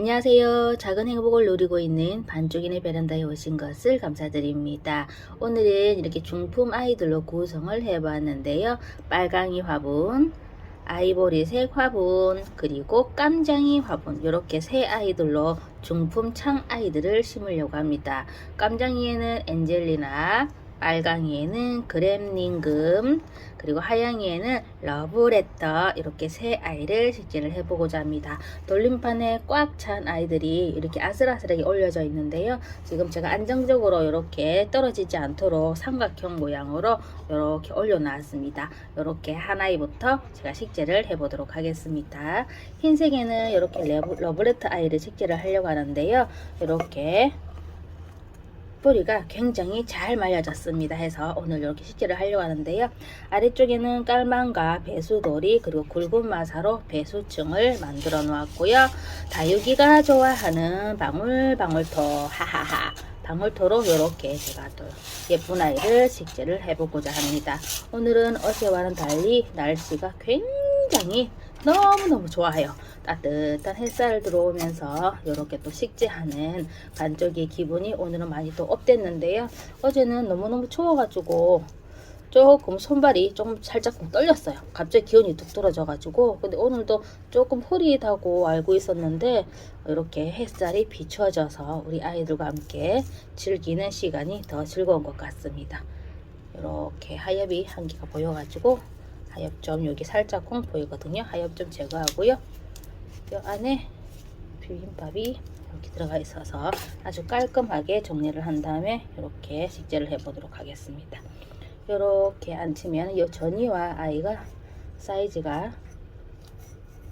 안녕하세요. 작은 행복을 누리고 있는 반쪽인의 베란다에 오신 것을 감사드립니다. 오늘은 이렇게 중품 아이들로 구성을 해봤는데요. 빨강이 화분, 아이보리색 화분, 그리고 깜장이 화분 이렇게 세 아이들로 중품 창 아이들을 심으려고 합니다. 깜장이에는 엔젤리나, 빨강이에는 그램닝금, 그리고 하양이에는 러브레터 이렇게 세 아이를 식재를 해보고자 합니다. 돌림판에 꽉 찬 아이들이 이렇게 아슬아슬하게 올려져 있는데요. 지금 제가 안정적으로 이렇게 떨어지지 않도록 삼각형 모양으로 이렇게 올려놨습니다. 이렇게 한 아이부터 제가 식재를 해보도록 하겠습니다. 흰색에는 이렇게 러브레터 아이를 식재를 하려고 하는데요. 이렇게 뿌리가 굉장히 잘 말려졌습니다 해서 오늘 이렇게 식재를 하려고 하는데요. 아래쪽에는 깔망과 배수돌이 그리고 굵은 마사로 배수층을 만들어 놓았고요. 다육이가 좋아하는 방울방울토 하하하. 방울토로 이렇게 제가 또 예쁜 아이를 식재를 해보고자 합니다. 오늘은 어제와는 달리 날씨가 굉장히 너무너무 좋아요 따뜻한 햇살 들어오면서 이렇게 또 식재하는 반쪽의 기분이 오늘은 많이 또 업됐는데요. 어제는 너무너무 추워가지고 조금 손발이 조금 살짝 떨렸어요. 갑자기 기온이 뚝 떨어져가지고 근데 오늘도 조금 흐리다고 알고 있었는데 이렇게 햇살이 비춰져서 우리 아이들과 함께 즐기는 시간이 더 즐거운 것 같습니다. 이렇게 하엽이 한 개가 보여가지고 하엽 좀 여기 살짝 콩 보이거든요. 하엽 좀 제거하고요. 이 안에 비빔밥이 이렇게 들어가 있어서 아주 깔끔하게 정리를 한 다음에 이렇게 식재를 해 보도록 하겠습니다. 이렇게 앉히면 이 전이와 아이가 사이즈가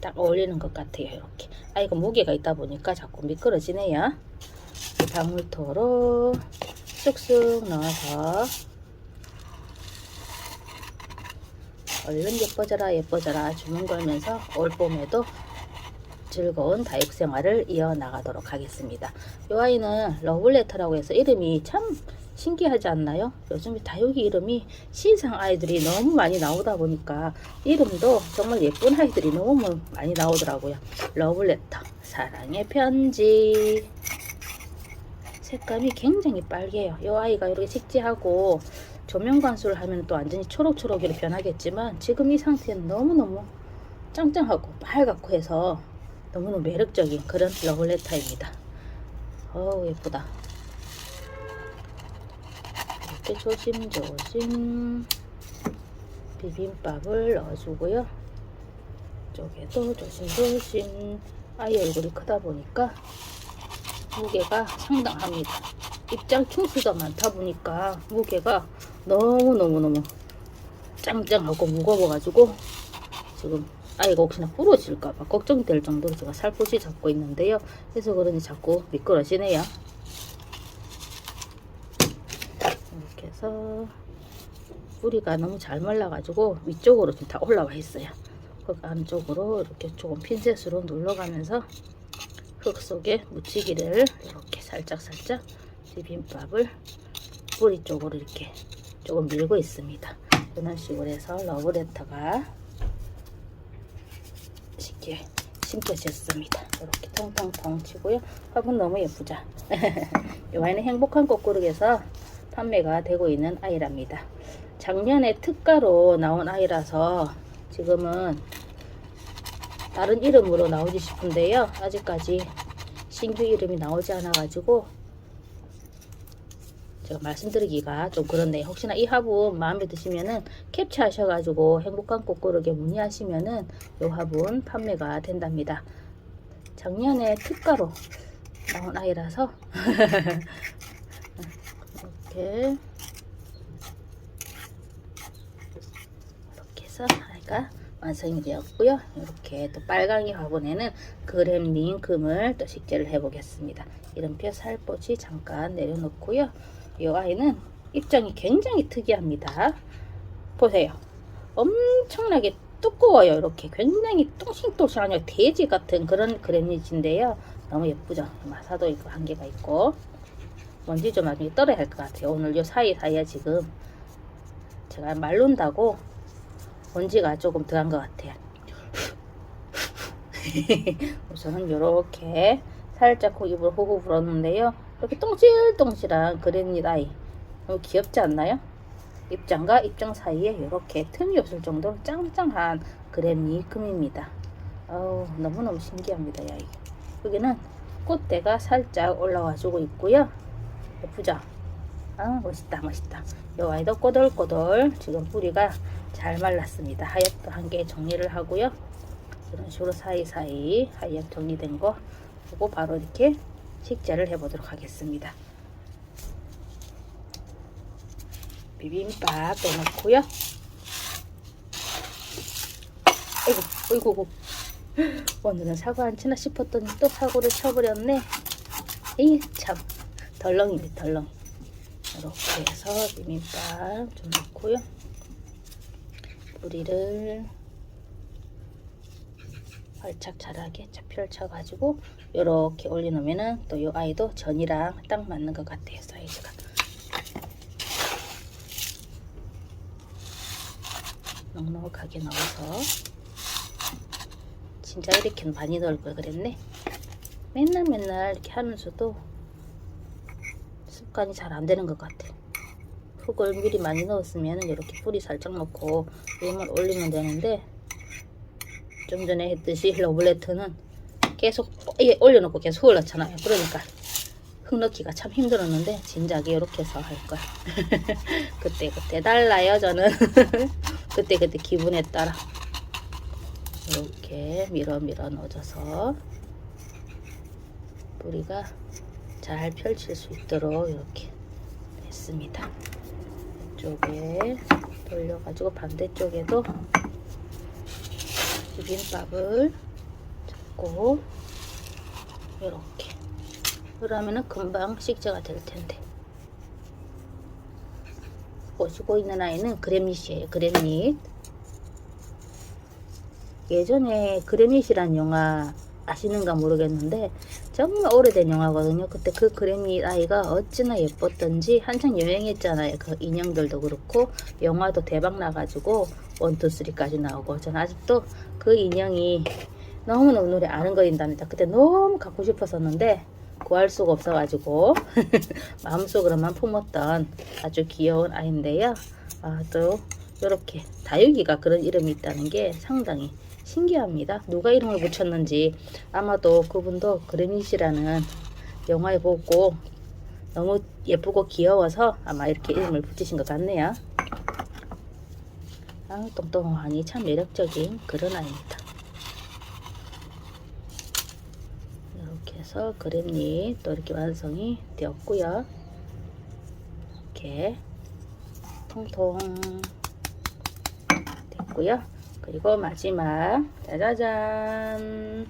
딱 어울리는 것 같아요. 이렇게 아이가 무게가 있다 보니까 자꾸 미끄러지네요. 방울토로 쑥쑥 넣어서 얼른 예뻐져라 예뻐져라 주문 걸면서 올 봄에도 즐거운 다육 생활을 이어나가도록 하겠습니다. 이 아이는 러블레터라고 해서 이름이 참 신기하지 않나요? 요즘 다육이 이름이 신상 아이들이 너무 많이 나오다 보니까 이름도 정말 예쁜 아이들이 너무 많이 나오더라고요. 러블레터, 사랑의 편지. 색감이 굉장히 빨개요. 이 아이가 이렇게 식재하고 조명 관수를 하면 또 완전히 초록초록으로 변하겠지만 지금 이 상태는 너무너무 짱짱하고 빨갛고 해서 너무너무 매력적인 그런 러블레타입니다. 어우 예쁘다. 이렇게 조심조심 비빔밥을 넣어주고요. 쪽에도 조심조심 아이 얼굴이 크다 보니까 무게가 상당합니다. 입장 충수가 많다 보니까 무게가 너무너무너무 짱짱하고 무거워가지고 지금 아이가 혹시나 부러질까봐 걱정될 정도로 제가 살포시 잡고 있는데요. 그래서 그런지 자꾸 미끄러지네요. 이렇게 해서 뿌리가 너무 잘 말라가지고 위쪽으로 좀 다 올라와 있어요. 흙 안쪽으로 이렇게 조금 핀셋으로 눌러가면서 흙 속에 묻히기를 이렇게 살짝살짝 비빔밥을 뿌리 쪽으로 이렇게 조금 밀고 있습니다. 이런 식으로 해서 러브레터가 쉽게 심겨졌습니다. 이렇게 통통통 치고요. 화분 너무 예쁘죠? 이 아이는 행복한 꽃구르기에서 판매가 되고 있는 아이랍니다. 작년에 특가로 나온 아이라서 지금은 다른 이름으로 나오지 싶은데요. 아직까지 신규 이름이 나오지 않아 가지고 제가 말씀드리기가 좀 그렇네요. 혹시나 이 화분 마음에 드시면은 캡처하셔가지고 행복한 꽃고르게 문의하시면은 이 화분 판매가 된답니다. 작년에 특가로 나온 아이라서 이렇게 이렇게 해서 아이가 완성이 되었고요. 이렇게 또 빨강이 화분에는 그램 링 금을 또 식재를 해보겠습니다. 이름표 살포시 잠깐 내려놓고요. 이 아이는 입장이 굉장히 특이합니다. 보세요. 엄청나게 두꺼워요. 이렇게 굉장히 아니라 돼지 같은 그런 그래니지인데요. 너무 예쁘죠. 마사도 있고 한 개가 있고 먼지 좀 나중에 떨어야 할 것 같아요. 오늘 요 사이사이에 지금 제가 말른다고 먼지가 조금 들어간 것 같아요. 우선은 이렇게 살짝 입을 호흡 불었는데요. 이렇게 똥실똥실한 그랜닛 아이 너무 귀엽지 않나요? 입장과 입장 사이에 이렇게 틈이 없을 정도로 짱짱한 그랜닛 금입니다. 어우 너무너무 신기합니다. 야 이게. 여기는 꽃대가 살짝 올라와주고 있고요. 예쁘죠? 아 멋있다 멋있다. 이 아이도 꼬들꼬들 지금 뿌리가 잘 말랐습니다. 하얗게 한개 정리를 하고요. 이런 식으로 사이사이 하얗게 정리된 거 보고 바로 이렇게 식재를 해보도록 하겠습니다. 비빔밥 넣어놓고요. 아이고, 아이고, 아이고. 오늘은 사고 안 치나 싶었더니 또 사고를 쳐버렸네. 이 참, 덜렁이네, 덜렁이. 이렇게 해서 비빔밥 좀 넣고요. 뿌리를 활착 잘하게 펼쳐가지고 이렇게 올려놓으면은 또 이 아이도 전이랑 딱 맞는 것 같아요 사이즈가. 넉넉하게 넣어서. 진짜 이렇게 많이 넣을 걸 그랬네? 맨날 맨날 이렇게 하면서도 습관이 잘 안 되는 것 같아. 흙을 미리 많이 넣었으면 이렇게 뿌리 살짝 넣고 위에만 올리면 되는데 좀 전에 했듯이 러블레트는 계속 예, 올려놓고 계속 흙을 넣잖아요. 그러니까 흙 넣기가 참 힘들었는데 진작에 이렇게 해서 할 거야. 그때 그때 달라요 저는. 그때 그때 기분에 따라 이렇게 밀어 밀어 넣어줘서 뿌리가 잘 펼칠 수 있도록 이렇게 했습니다. 이쪽에 돌려가지고 반대쪽에도 비빔밥을 잡고 이렇게. 그러면은 금방 식재가 될 텐데. 보시고 있는 아이는 그래밋이에요 그래밋. 예전에 그래밋이란 영화 아시는가 모르겠는데 정말 오래된 영화거든요. 그때 그 그래밋 아이가 어찌나 예뻤던지 한창 유행했잖아요. 그 인형들도 그렇고 영화도 대박 나가지고 원투 쓰리까지 나오고. 저는 아직도 그 인형이 너무너무 눈에 아른거린답니다. 그때 너무 갖고 싶었었는데 구할 수가 없어가지고 마음속으로만 품었던 아주 귀여운 아이인데요. 아, 또 이렇게 다육이가 그런 이름이 있다는 게 상당히 신기합니다. 누가 이름을 붙였는지 아마도 그분도 그래밋이라는 영화에 보고 너무 예쁘고 귀여워서 아마 이렇게 이름을 붙이신 것 같네요. 아, 똥똥하니 참 매력적인 그런 아이입니다. 해서 그램잎 또 이렇게 완성이 되었고요. 이렇게 통통 됐고요. 그리고 마지막 짜자잔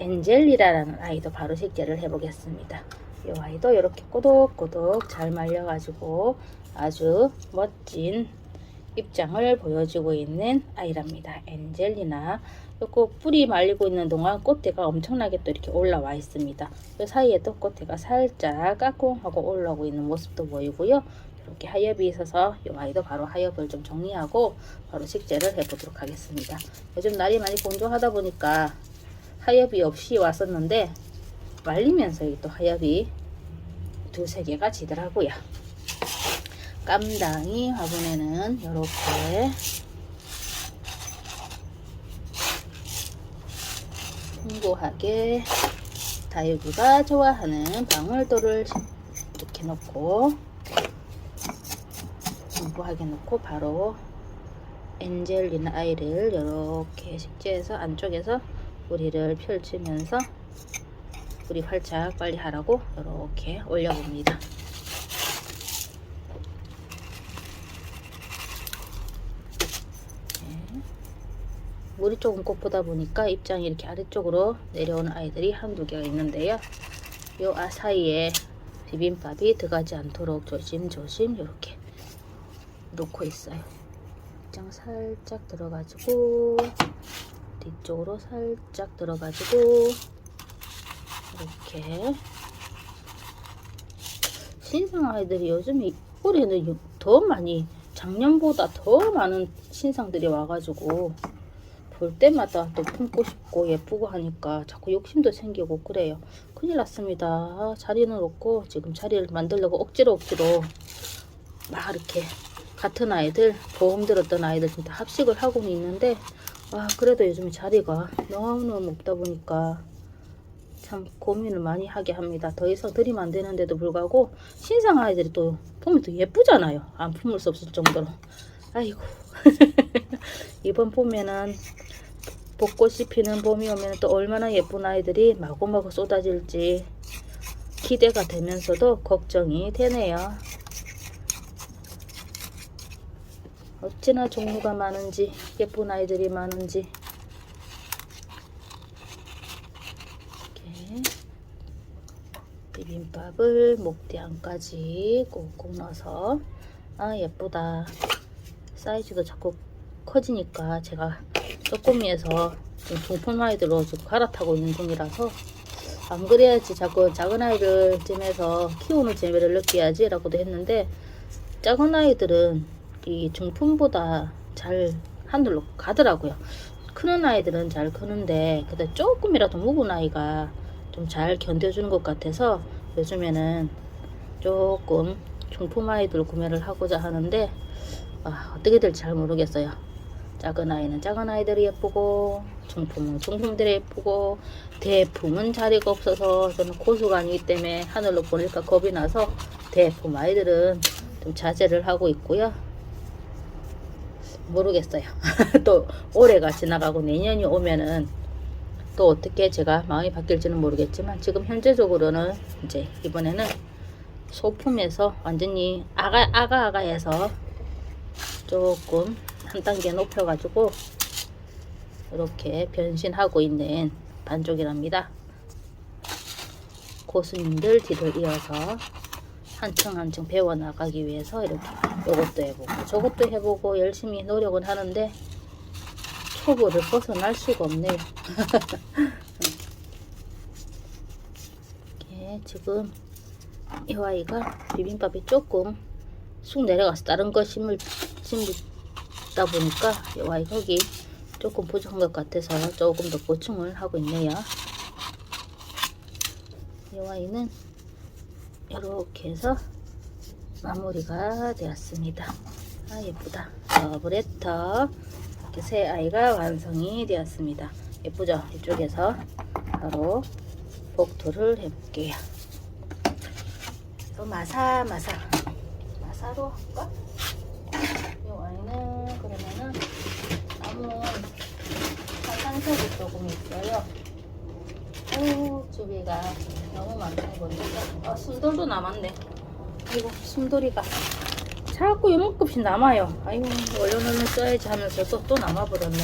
엔젤리라라는 아이도 바로 식재를 해보겠습니다. 이 아이도 이렇게 꼬독꼬독 잘 말려가지고 아주 멋진 입장을 보여주고 있는 아이랍니다. 엔젤리나 요거 뿌리 말리고 있는 동안 꽃대가 엄청나게 또 이렇게 올라와 있습니다. 그 사이에 또 꽃대가 살짝 까꿍하고 올라오고 있는 모습도 보이고요. 이렇게 하엽이 있어서 이 아이도 바로 하엽을 좀 정리하고 바로 식재를 해보도록 하겠습니다. 요즘 날이 많이 건조하다 보니까 하엽이 없이 왔었는데 말리면서 또 하엽이 두세 개가 지더라고요. 깜당이 화분에는 이렇게 풍부하게 다육이가 좋아하는 방울토를 이렇게 넣고 풍부하게 넣고 바로 엔젤리나 아이를 이렇게 식재해서 안쪽에서 뿌리를 펼치면서 뿌리 활짝 빨리 하라고 이렇게 올려봅니다. 물이 조금 꽃보다 보니까 입장이 이렇게 아래쪽으로 내려오는 아이들이 한두 개가 있는데요. 요 아 사이에 비빔밥이 들어가지 않도록 조심조심 이렇게 놓고 있어요. 입장 살짝 들어가지고 뒤쪽으로 살짝 들어가지고 이렇게 신상 아이들이 요즘 올해는 더 많이 작년보다 더 많은 신상들이 와가지고 볼 때마다 또 품고 싶고 예쁘고 하니까 자꾸 욕심도 생기고 그래요. 큰일 났습니다. 아, 자리는 없고 지금 자리를 만들려고 억지로 억지로 막 이렇게 같은 아이들 보험 들었던 아이들 다 합식을 하고는 있는데 아 그래도 요즘 자리가 너무너무 없다 보니까 참 고민을 많이 하게 합니다. 더 이상 들이면 안 되는데도 불구하고 신상 아이들이 또 보면 또 예쁘잖아요. 안 품을 수 없을 정도로. 아이고. 이번 봄에는 벚꽃이 피는 봄이 오면 또 얼마나 예쁜 아이들이 마구마구 쏟아질지 기대가 되면서도 걱정이 되네요. 어찌나 종류가 많은지 예쁜 아이들이 많은지. 이렇게 비빔밥을 목대안까지 꼭꼭 넣어서. 아 예쁘다 사이즈도 자꾸 커지니까 제가 쪼꼬미에서 지금 중품 아이들로 지금 갈아타고 있는 중이라서 안 그래야지 자꾸 작은 아이를 찜해서 키우는 재미를 느껴야지 라고도 했는데 작은 아이들은 이 중품보다 잘 하늘로 가더라고요. 크는 아이들은 잘 크는데 근데 조금이라도 묵은 아이가 좀 잘 견뎌주는 것 같아서 요즘에는 조금 중품 아이들 구매를 하고자 하는데 아, 어떻게 될지 잘 모르겠어요. 작은 아이는 작은 아이들이 예쁘고 중품은 중품들이 예쁘고 대품은 자리가 없어서 저는 고수가 아니기 때문에 하늘로 보낼까 겁이 나서 대품 아이들은 좀 자제를 하고 있고요. 모르겠어요. 또 올해가 지나가고 내년이 오면은 또 어떻게 제가 마음이 바뀔지는 모르겠지만 지금 현재적으로는 이제 이번에는 소품에서 완전히 아가 아가 아가해서 조금 한 단계 높여가지고 이렇게 변신하고 있는 반쪽이랍니다. 고수님들 뒤를 이어서 한층 한층 배워나가기 위해서 이렇게 이것도 해보고 저것도 해보고 열심히 노력은 하는데 초보를 벗어날 수가 없네요. 이게 지금 이 아이가 비빔밥이 조금 쑥 내려가서 다른 거 심을 심다 보니까 이 아이 거기 조금 부족한 것 같아서 조금 더 보충을 하고 있네요. 이 아이는 이렇게 해서 마무리가 되었습니다. 아 예쁘다. 더블레터 이렇게 새 아이가 완성이 되었습니다. 예쁘죠? 이쪽에서 바로 복토를 해볼게요. 또 마사 마사 마사로 할까? 이 와인은 그러면은 남은 화산색이 조금 있어요. 오 주비가 너무 많다는 건데 아 숨돌도 남았네. 아이고 숨돌이가 자꾸 요만큼씩 남아요. 아이고 얼른 얼른 써야지 하면서 또, 또 남아버렸네.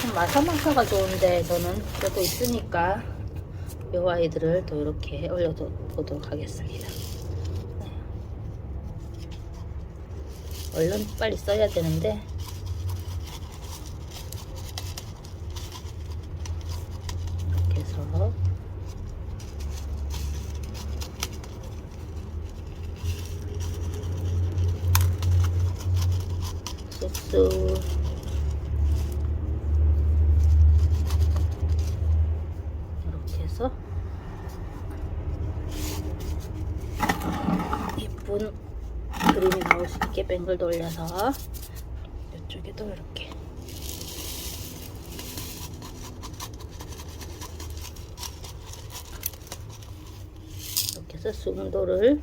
참 마사마사가 좋은데 저는 그래도 있으니까 이 아이들을 또 이렇게 올려보도록 하겠습니다. 네. 얼른 빨리 써야 되는데 이렇게 해서 쑥쑥 해서 예쁜 그림이 나올 수 있게 뱅글 돌려서 이쪽에도 이렇게 이렇게 해서 수금도를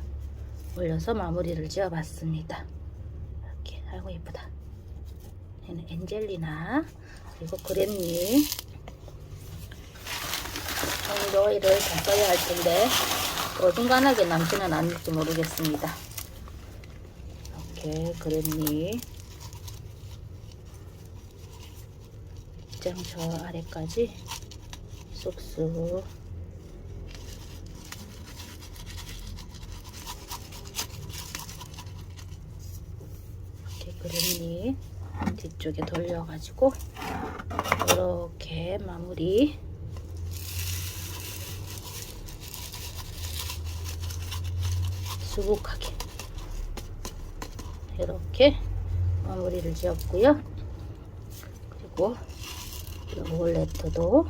올려서 마무리를 지어봤습니다. 이렇게 아이고 예쁘다. 얘는 엔젤리나 그리고 그랬니 정도이를 다 써야 할 텐데 어중간하게 남지는 않을지 모르겠습니다. 이렇게 그랬니 입장 저 아래까지 쑥쑥 이렇게 그랬니 뒤쪽에 돌려가지고 이렇게 마무리 수북하게 이렇게 마무리를 지었고요. 그리고 로볼레트도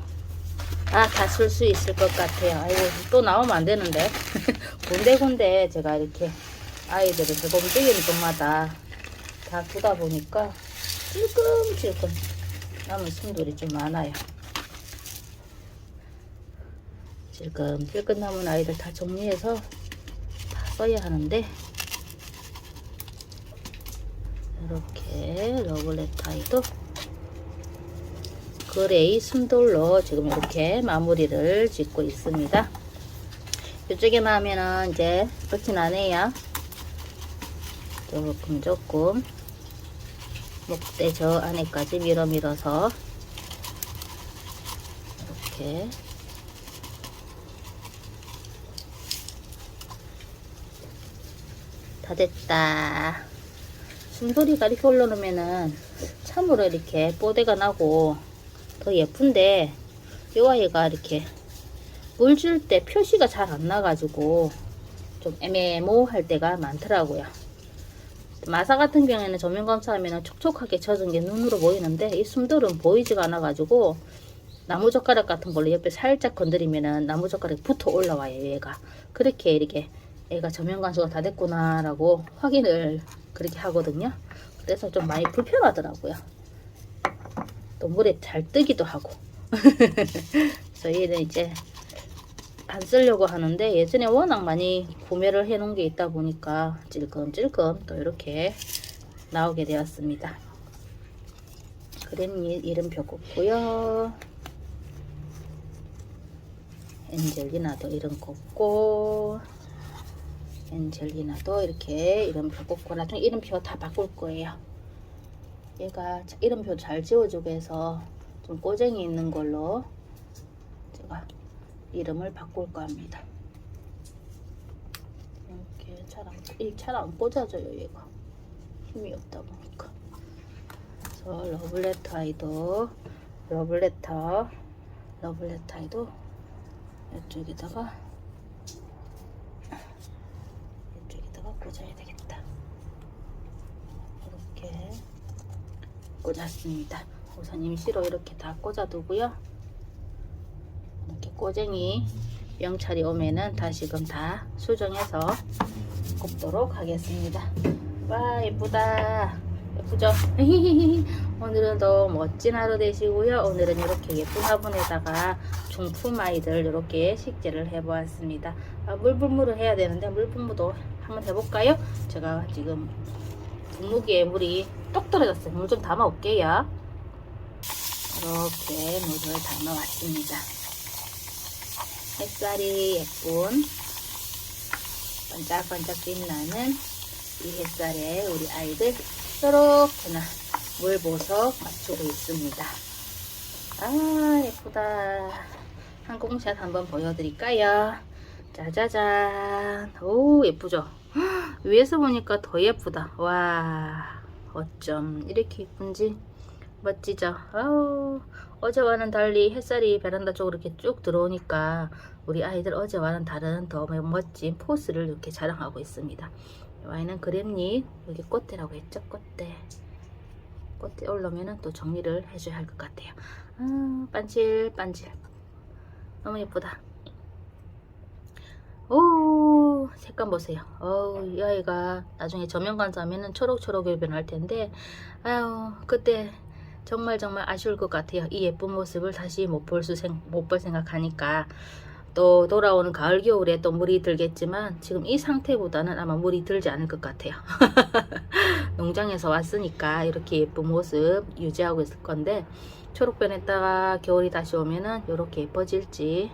아 다 쓸 수 있을 것 같아요. 아이고 또 나오면 안 되는데 군데군데 제가 이렇게 아이들을 조금 찌개는 곳마다 다 두다 보니까 찔끔찔끔 남은 숨돌이 좀 많아요. 찔끔찔끔 남은 아이들 다 정리해서 다 써야 하는데 이렇게 러블레트 아이도 그레이 순돌로 지금 이렇게 마무리를 짓고 있습니다. 이쪽에만 하면은 이제 끝이 나네요. 조금 조금 목대 저 안에까지 밀어 밀어서 이렇게 다 됐다. 순돌이가 이렇게 올라오면은 참으로 이렇게 뽀대가 나고 더 예쁜데 이 아이가 이렇게 물 줄 때 표시가 잘 안 나가지고 좀 애매모할 때가 많더라고요. 마사 같은 경우에는 조명 검사하면 촉촉하게 젖은 게 눈으로 보이는데 이 숨들은 보이지가 않아가지고 나무젓가락 같은 걸로 옆에 살짝 건드리면은 나무젓가락이 붙어 올라와요 얘가 그렇게 이렇게 얘가 조명 관수가 다 됐구나라고 확인을 그렇게 하거든요. 그래서 좀 많이 불편하더라고요. 또 물에 잘 뜨기도 하고. 얘는 이제 안 쓰려고 하는데 예전에 워낙 많이 구매를 해 놓은 게 있다 보니까 찔끔찔끔 또 이렇게 나오게 되었습니다. 그램 이름 벽고요 엔젤리나도 이름 꼽고 엔젤리나도 이렇게 이름표 꽂고 나중에 이름표 다 바꿀 거예요. 얘가 이름표 잘 지워주고 해서 좀 꼬쟁이 있는 걸로 제가 이름을 바꿀 겁니다. 이렇게 잘안 꽂아져요 얘가 힘이 없다 보니까. 그래서 러블레터 아이도 러블레터 러블레터 아이도 이쪽에다가 이쪽에다가 꽂아야 되겠다. 이렇게 꽂았습니다. 우선 임시로 이렇게 다 꽂아두고요. 이렇게 꼬쟁이 명찰이 오면은 다시금 다 수정해서 꼽도록 하겠습니다. 와 예쁘다. 예쁘죠? 오늘은 더 멋진 하루 되시고요. 오늘은 이렇게 예쁜 화분에다가 중품 아이들 이렇게 식재를 해보았습니다. 아, 물분무를 해야 되는데 물분무도 한번 해볼까요? 제가 지금 분무기에 물이 똑 떨어졌어요. 물 좀 담아 올게요. 이렇게 물을 담아 왔습니다. 햇살이 예쁜 반짝반짝 빛나는 이 햇살에 우리 아이들 이렇게나 물 보석 맞추고 있습니다. 아 예쁘다. 한 공샷 한번 보여드릴까요? 짜자잔. 오 예쁘죠? 위에서 보니까 더 예쁘다. 와 어쩜 이렇게 예쁜지 멋지죠? 아우 어제와는 달리 햇살이 베란다 쪽으로 이렇게 쭉 들어오니까 우리 아이들 어제와는 다른 더 멋진 포스를 이렇게 자랑하고 있습니다. 이 아이는 그램잎 여기 꽃대라고 했죠? 꽃대 꽃대 올라오면 또 정리를 해줘야 할 것 같아요. 아, 반질반질 너무 예쁘다. 오 색감 보세요. 어우 이 아이가 나중에 저면 관사하면은 초록초록이 변할 텐데 아유 그때 정말 정말 아쉬울 것 같아요. 이 예쁜 모습을 다시 못 볼 수 못볼 생각하니까 또 돌아오는 가을 겨울에 또 물이 들겠지만 지금 이 상태보다는 아마 물이 들지 않을 것 같아요. 농장에서 왔으니까 이렇게 예쁜 모습 유지하고 있을 건데 초록 변했다가 겨울이 다시 오면은 이렇게 예뻐질지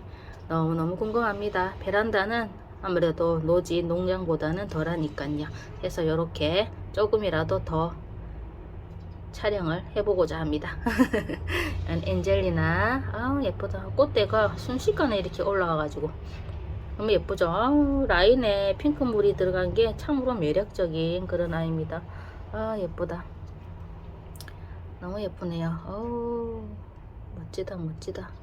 너무너무 궁금합니다. 베란다는 아무래도 노지 농장보다는 덜하니까요. 그래서 이렇게 조금이라도 더 촬영을 해보고자 합니다. 엔젤리나 아우 예쁘다. 꽃대가 순식간에 이렇게 올라와가지고 너무 예쁘죠. 아우 라인에 핑크물이 들어간 게 참으로 매력적인 그런 아이입니다. 아 예쁘다. 너무 예쁘네요. 어우 멋지다 멋지다.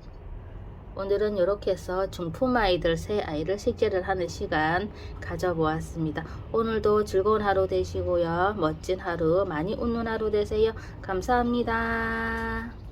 오늘은 이렇게 해서 중품 아이들 새 아이를 식재를 하는 시간 가져보았습니다. 오늘도 즐거운 하루 되시고요. 멋진 하루 많이 웃는 하루 되세요. 감사합니다.